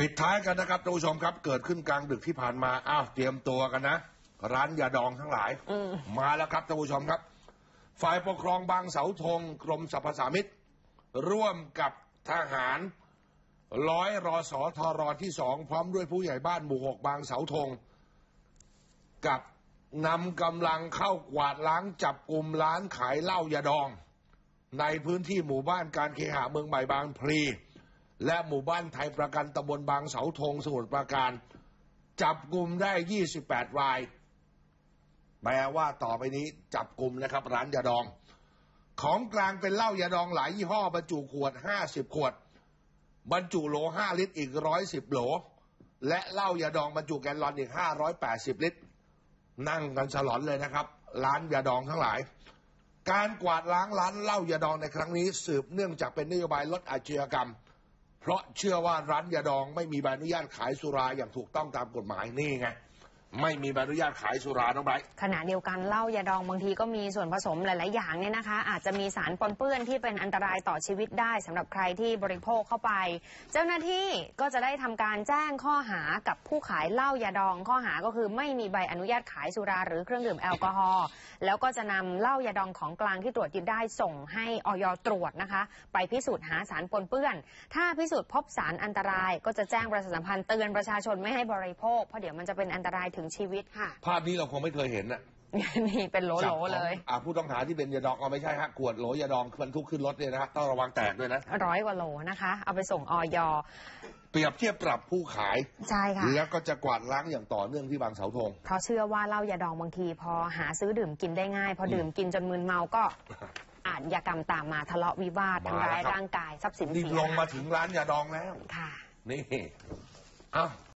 ปิดท้ายกันนะครับท่านผู้ชมครับ เกิดขึ้นกลางดึกที่ผ่านมาอ้าวเตรียมตัวกันนะ ร้านยาดองทั้งหลาย อืม มาแล้วครับท่านผู้ชมครับ ฝ่ายปกครองบางเสาธงกรมสรรพสามิตร่วมกับทหารร้อยรอสอทอรอที่สองพร้อมด้วยผู้ใหญ่บ้านหมู่หกบางเสาธง กับนำกำลังเข้ากวาดล้างจับกลุ่มร้านขายเหล้ายาดอง ในพื้นที่หมู่บ้านการเคหะเมืองใหม่บางพลี และหมู่บ้านไทยประกันตำบลบางเสาธงสมุทรปราการ จับกลุ่มได้ 28 ราย แปลว่าต่อไปนี้จับกลุ่มนะครับ ร้านยาดอง ของกลางเป็นเหล้ายาดองหลายยี่ห้อบรรจุขวด 50 ขวด บรรจุโหล 5 ลิตรอีก 110 โหล และเหล้ายาดองบรรจุแกลลอนอีก 580 ลิตร นั่งกันฉลอนเลยนะครับ ร้านยาดองทั้งหลายการกวาดล้างร้านเหล้ายาดองในครั้งนี้ สืบเนื่องจากเป็นนโยบายลดอาชญากรรม เพราะเชื่อว่าร้านยาดองไม่มีใบอนุญาตขายสุราอย่างถูกต้องตามกฎหมายนี่ไง ไม่มีใบอนุญาตขายสุราน้องไบร์ขณะเดียวกันเหล้ายาดองบางทีก็มีส่วนผสมหลาย ๆ อย่างเนี่ยนะคะ อาจจะมีสารปนเปื้อนที่เป็นอันตรายต่อชีวิตได้สำหรับใครที่บริโภคเข้าไป เจ้าหน้าที่ก็จะได้ทำการแจ้งข้อหากับผู้ขายเหล้ายาดอง ข้อหาก็คือไม่มีใบอนุญาตขายสุราหรือเครื่องดื่มแอลกอฮอล์แล้วก็จะนำเหล้ายาดองของกลางที่ตรวจยึดได้ส่งให้ออยตรวจนะคะ ไปพิสูจน์หาสารปนเปื้อน ถ้าพิสูจน์พบสารอันตราย ก็จะแจ้งประชาสัมพันธ์เตือนประชาชนไม่ให้บริโภคเพราะเดี๋ยวมันจะเป็นอันตรายถึงชีวิตค่ะ ภาพนี้เราคงไม่เคยเห็นน่ะนี่เป็นโหลจับๆเลยของอ่าผู้ต้องหาที่เป็นยาดองเอาไม่ใช่ฮะขวดโหลยาดองบรรทุกขึ้นรถเนี่ยนะฮะต้องระวังแตกด้วยนะร้อยกว่าโหลนะคะ เอาไปส่งออยเปรียบเทียบปรับผู้ขาย ใช่ค่ะ แล้วก็จะกวาดล้างอย่างต่อเนื่องที่บางเสาธง เพราะเชื่อว่าเหล้ายาดองบางที พอหาซื้อดื่มกินได้ง่าย พอดื่มกินจนมึนเมาก็อาจยากรรมตามมาทะเลาะวิวาทมาทำร้ายแล้วครับ ร่างกายทรัพย์สินนี่เสียลงมาถึงร้านยาดองแล้ว ค่ะ นี่อ้าว